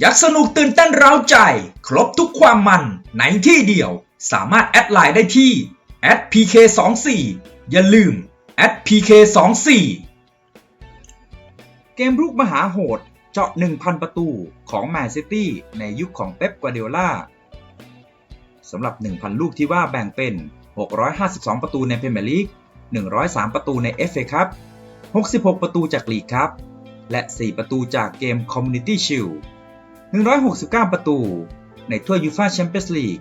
อยากสนุกตื่นเต้นเร้าใจ ครบทุกความมันในที่เดียว สามารถแอดไลน์ได้ที่ @pk24 อย่าลืม @pk24 เกมรุกมหาโหด เจาะ 1,000 ประตูของแมนซิตี้ในยุคของเป๊ปกวาร์ดิโอลาสำหรับ 1,000 ลูกที่ว่าแบ่งเป็น 652 ประตูในพรีเมียร์ลีก 103 ประตูใน FA คัพ66 ประตูจากลีกครับ และ 4 ประตูจากเกม Community Shield 169 ประตู ในถ้วยยูฟ่าแชมเปี้ยนส์ลีก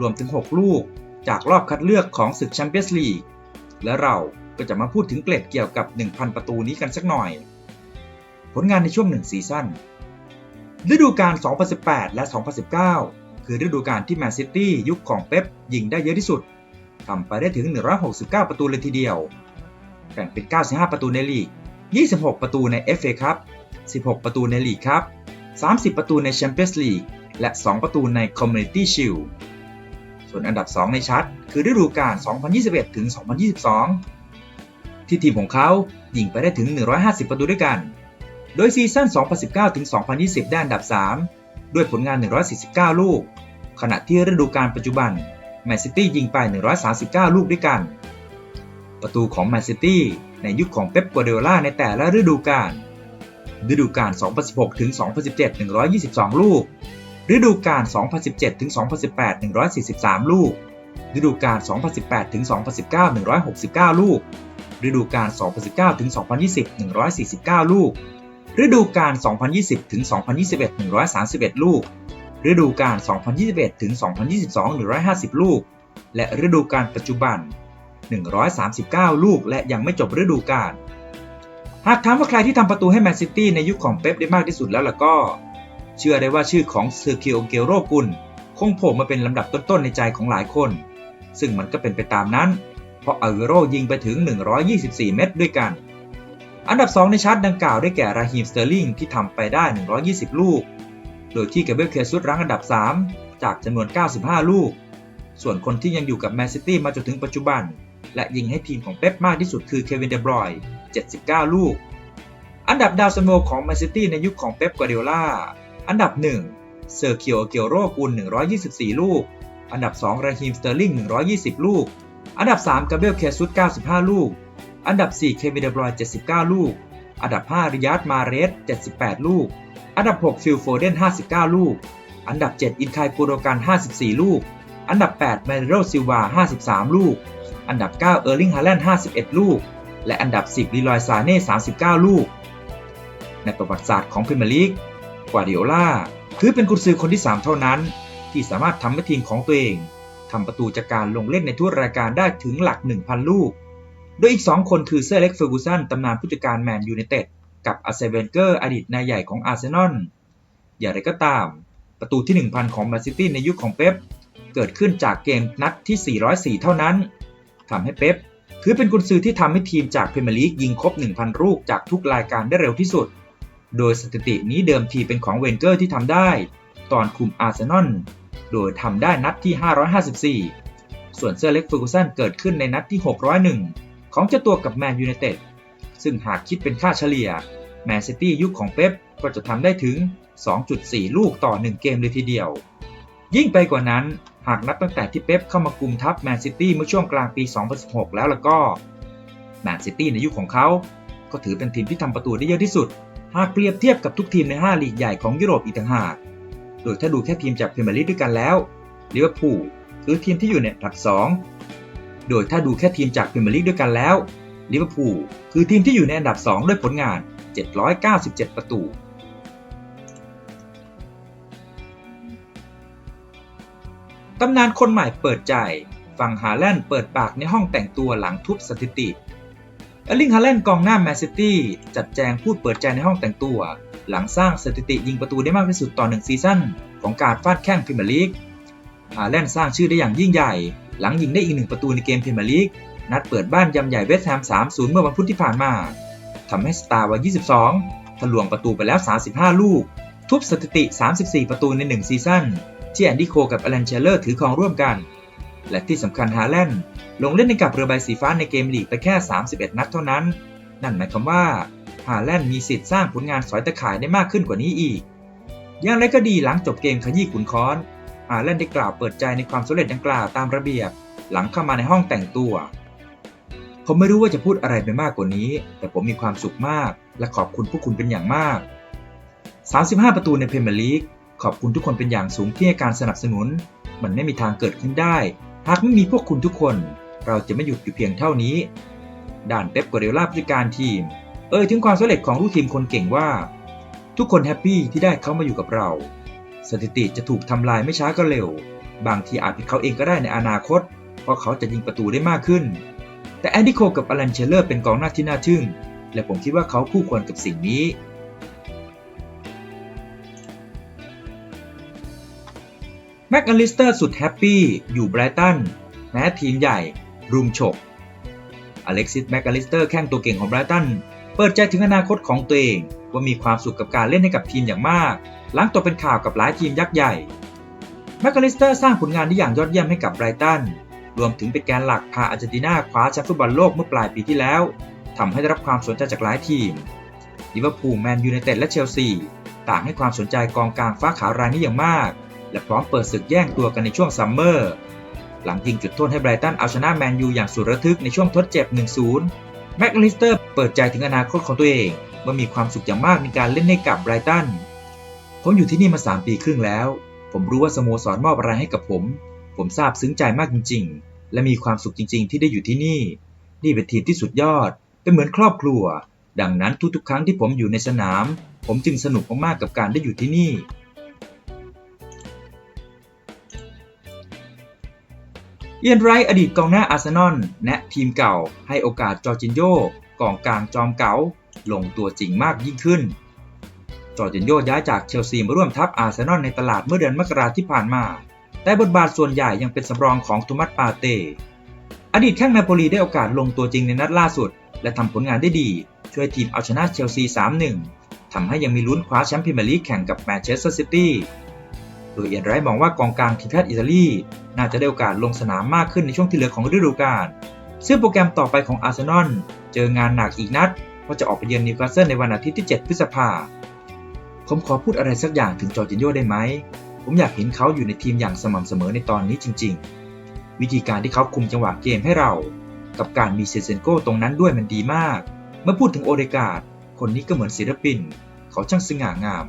รวมถึง 6 ลูกจากรอบคัดเลือกของศึกแชมเปี้ยนส์ลีก และเราก็จะมาพูดถึงเกร็ดเกี่ยวกับ 1,000 ประตูนี้กันสักหน่อย ผลงานในช่วงหนึ่งซีซั่น ฤดูกาล 2018 และ 2019 คือฤดูกาลที่แมนซิตี้ยุคของเป๊ปยิงได้เยอะที่สุด ทำไปได้ถึง 169 ประตูเลยทีเดียว แบ่งเป็น 95 ประตูในลีก 26 ประตูใน FA ครับ 16 ประตูในลีกครับ 30 ประตูในแชมเปี้ยนส์ลีกและ 2 ประตูใน Community Shield ส่วนอันดับ 2 ในชัด คือฤดูกาล 2021 ถึง 2022 ที่ทีมของเขายิงไปได้ถึง 150 ประตูด้วยกัน โดยซีซั่น 2019 ถึง 2020 ได้อันดับ 3 ด้วยผลงาน 149 ลูก ขณะที่ฤดูกาลปัจจุบัน แมนซิตี้ยิงไป 139 ลูกด้วยกัน ประตูของแมนซิตี้ในยุคของเป๊ปกัวเดโอลาในแต่ละฤดูกาล ฤดูกาล 2016 ถึง 2017 122 ลูก ฤดูกาล 2017 ถึง 2018 143 ลูก ฤดูกาล 2018 ถึง 2019 169 ลูก ฤดูกาล 2019 ถึง 2020 149 ลูก ฤดูกาล 2020 ถึง 2021 131 ลูก ฤดูกาล 2021 ถึง 2022 150 ลูก และฤดูกาลปัจจุบัน 139 ลูก และยังไม่จบฤดูกาล หากถามว่าใครที่ทำประตูให้แมนซิตี้ในยุคของเป๊ปได้มากที่สุดแล้วล่ะก็ เชื่อได้ว่าชื่อของเซอร์คิโอเกโรกุลคงโผล่มาเป็นลำดับต้นๆในใจของหลายคน ซึ่งมันก็เป็นไปตามนั้น เพราะอาเกโรยิงไปถึง 124 เม็ดด้วยกัน อันดับ 2 ในชาร์ตดังกล่าวได้แก่ราฮีมสเตอร์ลิงที่ทำไปได้ 120 ลูก โดยที่เกเบรียลเคซุสรั้งอันดับ 3 จากจำนวน 95 ลูก ส่วนคนที่ยังอยู่กับแมนซิตี้มาจนถึงปัจจุบัน และยิงให้ทีมของเป๊ปมากที่สุดคือเควินเดบรอยน์79 ลูก อันดับดาวซันโวของแมนซิตี้ในยุคของเป๊ปกัวเดโอลาอันดับ 1 เซอร์คิโอเกียวโรกุล 124 ลูก อันดับ 2 ราฮีมสเตอร์ลิง 120 ลูก อันดับ 3 กาเบลเคซุส95 ลูก อันดับ 4 เควินเดบรอยน์79 ลูก อันดับ 5 ริยาดมาเรส 78 ลูก อันดับ 6 ฟิลโฟเดน 59 ลูก อันดับ 7 อินคายกูโดกัน 54 ลูก อันดับ 8 แมนโรซิลวา 53 ลูก อันดับ 9 เออร์ลิงฮาแลนด์51 ลูก และอันดับ 10ลีลอยซาเน่39 ลูก ในประวัติศาสตร์ของพรีเมียร์ลีกกวาดิโอลาถือเป็นกุนซือคนที่ 3 เท่านั้น ที่สามารถทำให้ทีมของตัวเองทำประตูจากการลงเล่นในทุกรายการได้ถึงหลัก 1,000 ลูก โดยอีก 2 คนคือเซอร์เล็กเฟอร์กูสันตำนานผู้จัดการแมนยูไนเต็ดกับอาร์เซเวนเกอร์อดีตนายใหญ่ของอาร์เซนอลอย่างไรก็ตาม ประตูที่ 1,000 ของแมนซิตี้ในยุคของเป๊ปเกิดขึ้นจากเกมนัดที่ 404 เท่านั้น ทำให้เป๊ปถือเป็นกุนซือที่ทำให้ทีมจากพรีเมียร์ลีกยิงครบ 1,000 ลูกจากทุกรายการได้เร็วที่สุด โดยสถิตินี้เดิมทีเป็นของเวนเกอร์ที่ทำได้ ตอนคุมอาร์เซนอล โดยทำได้นัดที่ 554 ส่วนเซอร์เล็กเฟอร์กูสันเกิดขึ้นในนัดที่ 601 ของเจ้าตัวกับแมนยูไนเต็ด ซึ่งหากคิดเป็นค่าเฉลี่ย แมนซิตี้ยุคของเป๊ปก็จะทำได้ถึง 2.4 ลูกต่อ 1 เกมเลยทีเดียว ยิ่งไปกว่านั้น หากนับตั้งแต่ที่เป๊ปเข้ามากุมทัพแมนซิตี้เมื่อช่วงกลางปี 2016 แล้วล่ะก็แมนซิตี้ในยุคของเขา ก็ถือเป็นทีมที่ทำประตูได้เยอะที่สุด หากเปรียบเทียบกับทุกทีมใน 5 ลีกใหญ่ของยุโรปอีกต่างหาก โดยถ้าดูแค่ทีมจากพรีเมียร์ลีกด้วยกันแล้วลิเวอร์พูลคือทีมที่อยู่ในอันดับ 2 โดยถ้าดูแค่ทีมจากพรีเมียร์ลีกด้วยกันแล้วลิเวอร์พูลคือทีมที่อยู่ในอันดับ 2 ด้วยผลงาน 797 ประตู ตำนานคนใหม่เปิดใจ ฝั่งฮาแลนด์เปิดปากในห้องแต่งตัวหลังทุบสถิติเออร์ลิงฮาแลนด์กองหน้าแมนซิตี้จัดแจงพูดเปิดใจในห้องแต่งตัว หลังสร้างสถิติยิงประตูได้มากที่สุดต่อหนึ่งซีซั่นของการฟาดแข้งพรีเมียร์ลีกฮาแลนด์สร้างชื่อได้อย่างยิ่งใหญ่ หลังยิงได้อีกหนึ่งประตูในเกมพรีเมียร์ลีกนัดเปิดบ้านยำใหญ่เวสต์แฮม 3-0 เมื่อวันพุธที่ผ่านมาทำให้สตาร์วัย 22 ทะลวงประตูไปแล้ว 35 ลูก ทุบสถิติ 34 ประตูใน 1 ซีซั่น ที่แอนดี้โคกับอลันเชลเลอร์ถือครองร่วมกัน และที่สำคัญฮาแลนด์ลงเล่นในกับเรือใบสีฟ้าในเกมลีกไปแค่ 31 นัดเท่านั้น นั่นหมายความว่าฮาแลนด์มีสิทธิ์สร้างผลงานสอยตะข่ายได้มากขึ้นกว่านี้อีก อย่างไรก็ดีหลังจบเกมขยี้ขุนค้อนอาเลนด์ได้กล่าวเปิดใจในความสำเร็จดังกล่าวตามระเบียบ หลังเข้ามาในห้องแต่งตัว ผมไม่รู้ว่าจะพูดอะไรไปมากกว่านี้ แต่ผมมีความสุขมาก และขอบคุณพวกคุณเป็นอย่างมาก 35 ประตูในพรีเมียร์ลีก ขอบคุณทุกคนเป็นอย่างสูงที่ให้การสนับสนุน มันไม่มีทางเกิดขึ้นได้ หากไม่มีพวกคุณทุกคน เราจะไม่หยุดอยู่เพียงเท่านี้ ด่านเป๊ปกัวเดโอลาผู้จัดการทีม เอ่ยถึงความสำเร็จของลูกทีมคนเก่งว่า ทุกคนแฮปปี้ที่ได้เขามาอยู่กับเรา สถิติจะถูกทำลายไม่ช้าก็เร็ว บางทีอาจเป็นเขาเองก็ได้ในอนาคต เพราะเขาจะยิงประตูได้มากขึ้น แต่แอนดี้โคกับอลันเชลเลอร์เป็นกองหน้าที่น่าทึ่งและผมคิดว่าเขาคู่ควรกับสิ่งนี้ แม็กอลิสเตอร์สุดแฮปปี้อยู่ไบรตันแม้ทีมใหญ่รุมฉก อเล็กซิสแม็กอลิสเตอร์แข้งตัวเก่งของไบรตันเปิดใจถึงอนาคตของตัวเอง ว่ามีความสุขกับการเล่นให้กับทีมอย่างมาก หลังตกเป็นข่าวกับหลายทีมยักษ์ใหญ่แมคคาลิสเตอร์สร้างผลงานได้อย่างยอดเยี่ยมให้กับไบรตันรวมถึงเป็นแกนหลักพาอาร์เจนตินาคว้าแชมป์ฟุตบอลโลกเมื่อปลายปีที่แล้วทำให้ได้รับความสนใจจากหลายทีมลิเวอร์พูลแมนยูไนเต็ดและเชลซีต่างให้ความสนใจกองกลางฟ้าขาวรายนี้อย่างมาก และพร้อมเปิดศึกแย่งตัวกันในช่วงซัมเมอร์ หลังยิงจุดโทษให้ไบรตันเอาชนะแมนยูอย่างสุดระทึกในช่วงทดเจ็บ 1-0 แม็กลิสเตอร์เปิดใจถึงอนาคตของตัวเองว่ามีความสุขอย่างมากในการเล่นให้กับไบรตัน ผมอยู่ที่นี่มา 3 ปีครึ่งแล้ว ผมรู้ว่าสโมสรมอบอะไรให้กับผม ผมซาบซึ้งใจมากจริง ๆ และมีความสุขจริง ๆ ที่ได้อยู่ที่นี่ นี่เป็นทีมที่สุดยอด เป็นเหมือนครอบครัว ดังนั้นทุกๆ ครั้งที่ผมอยู่ในสนาม ผมจึงสนุกมากๆกับการได้อยู่ที่นี่ เอียนไรท์อดีตกองหน้าอาร์เซนอลแนะทีมเก่าให้โอกาสจอร์จินโยกองกลางจอมเก๋าลงตัวจริงมากยิ่งขึ้น จอร์จินโยย้ายจากเชลซีมาร่วมทัพอาร์เซนอลในตลาดเมื่อเดือนมกราที่ผ่านมา แต่บทบาทส่วนใหญ่ยังเป็นสำรองของโทมัสปาเต้อดีตแข้งนาโปลีได้โอกาสลงตัวจริงในนัดล่าสุด และทำผลงานได้ดี ช่วยทีมเอาชนะเชลซี 3-1ทำให้ยังมีลุ้นคว้าแชมป์พรีเมียร์ลีกแข่งกับแมนเชสเตอร์ซิตี้ โดยเอียนไรท์มองว่ากองกลางทีมชาติอิตาลี น่าจะได้โอกาสลงสนามมากขึ้นในช่วงที่เหลือของฤดูกาล ซึ่งโปรแกรมต่อไปของอาร์เซนอลเจองานหนักอีกนัดเพราะจะออกไปเยือนนิวคาสเซิลในวันอาทิตย์ที่ 7 พฤษภาผมขอพูดอะไรสักอย่างถึงจอร์จินโยได้ไหม ผมอยากเห็นเขาอยู่ในทีมอย่างสม่ำเสมอในตอนนี้จริง ๆ วิธีการที่เขาคุมจังหวะเกมให้เรา กับการมีเซเซนโกตรงนั้นด้วยมันดีมาก เมื่อพูดถึงโอเดกาดคนนี้ก็เหมือนศิลปิน เขาช่างสง่างาม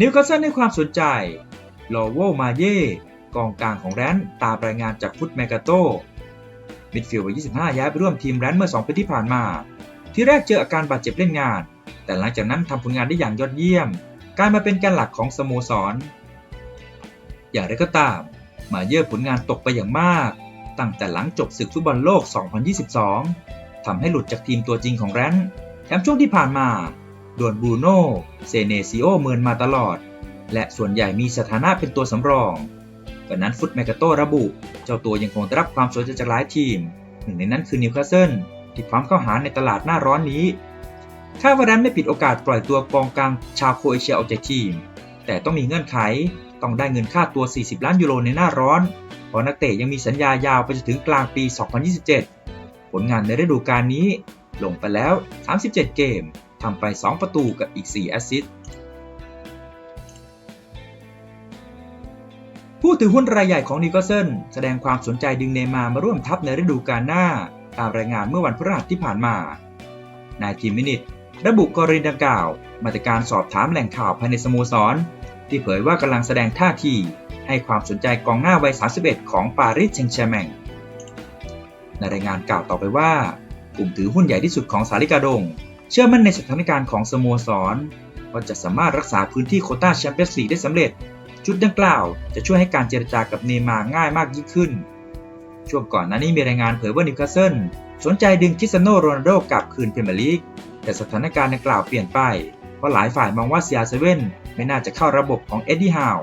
นิวคาสเซิลให้ความสนใจลอโวมาเย่กองกลางของแรนต์ตามรายงานจากฟุตแมกาโตมิดฟิลด์วัย25 ย้ายไปร่วมทีมแรนต์เมื่อ 2 ปีที่ผ่านมา ที่แรกเจออาการบาดเจ็บเล่นงาน แต่หลังจากนั้นทำผลงานได้อย่างยอดเยี่ยมกลายมาเป็นแกนหลักของสโมสร อย่างไรก็ตาม มาเย่ผลงานตกไปอย่างมาก ตั้งแต่หลังจบศึกฟุตบอลโลก 2022 ทำให้หลุดจากทีมตัวจริงของแรนต์แถมช่วงที่ผ่านมา โดนบูโน่เซเนซิโอเมินมาตลอด และส่วนใหญ่มีสถานะเป็นตัวสำรองดังนั้นฟุตแมกาโตระบุ เจ้าตัวยังคงได้รับความสนใจจากหลายทีม หนึ่งในนั้นคือนิวคาสเซิลที่พร้อมเข้าหาในตลาดหน้าร้อนนี้ ถ้าวารันไม่ปิดโอกาสปล่อยตัวกองกลางชาวโครเอเชียออกจากทีม แต่ต้องมีเงื่อนไข ต้องได้เงินค่าตัว 40 ล้านยูโรในหน้าร้อน เพราะนักเตะยังมีสัญญายาวไปจนถึงกลางปี 2027 ผลงานในฤดูกาลนี้ลงไปแล้ว 37 เกม ทำไป 2 ประตูกับอีก 4 แอสซิสต์ผู้ถือหุ้นรายใหญ่ของนิวคาสเซิลแสดงความสนใจดึงเนมามาร่วมทัพในฤดูกาลหน้า ตามรายงานเมื่อวันพฤหัสที่ผ่านมา นายทีมมินิตระบุกรณีดังกล่าวมาจากการสอบถามแหล่งข่าวภายในสโมสร ที่เผยว่ากำลังแสดงท่าที ให้ความสนใจกองหน้าวัย 31 ของปารีสแซงต์แชร์แมงในรายงานกล่าวต่อไปว่า กลุ่มถือหุ้นใหญ่ที่สุดของสาริกาดง เชื่อมั่นในสถานการณ์ของสโมสร ว่าจะสามารถรักษาพื้นที่โคต้าแชมเปี้ยนส์ลีกได้สำเร็จ จุดดังกล่าวจะช่วยให้การเจรจากับเนย์มาร์ง่ายมากยิ่งขึ้น ช่วงก่อนหน้านี้มีรายงานเผยว่านิวคาสเซิลสนใจดึงคิสโนโรนัลโดกลับคืนพรีเมียร์ลีก แต่สถานการณ์ดังกล่าวเปลี่ยนไป เพราะหลายฝ่ายมองว่า CR7 ไม่น่าจะเข้าระบบของเอ็ดดี้ฮาว